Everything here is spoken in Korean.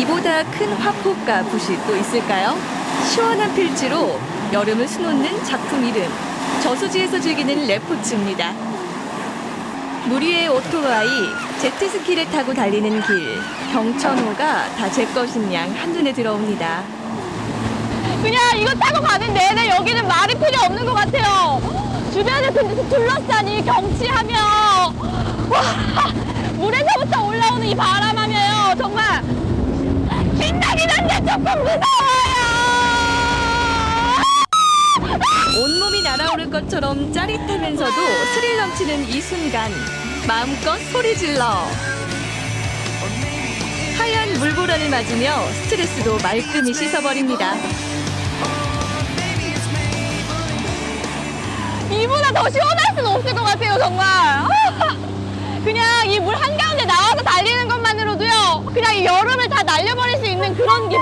이보다 큰 화폭과 붓이 또 있을까요? 시원한 필지로 여름을 수놓는 작품 이름 저수지에서 즐기는 레포츠입니다. 물 위의 오토바이, 제트스키를 타고 달리는 길, 경천호가 다 제 것인 양 한눈에 들어옵니다. 그냥 이거 타고 가는 내내 여기는 말이 필요 없는 것 같아요. 주변에 이 경치하며 와 물에서부터 올라오는 이 바람 온몸이 날아오를 것처럼 짜릿하면서도 스릴 넘치는 이 순간 마음껏 소리 질러 하얀 물보라를 맞으며 스트레스도 말끔히 씻어버립니다. 이보다 더 시원할 수는 없을 것 같아요, 정말. 그냥 이 물 한가운데 나와서 달리는 것만으로도요, 그냥 이 여름을 다 날려버릴 수 있는 그런 기분.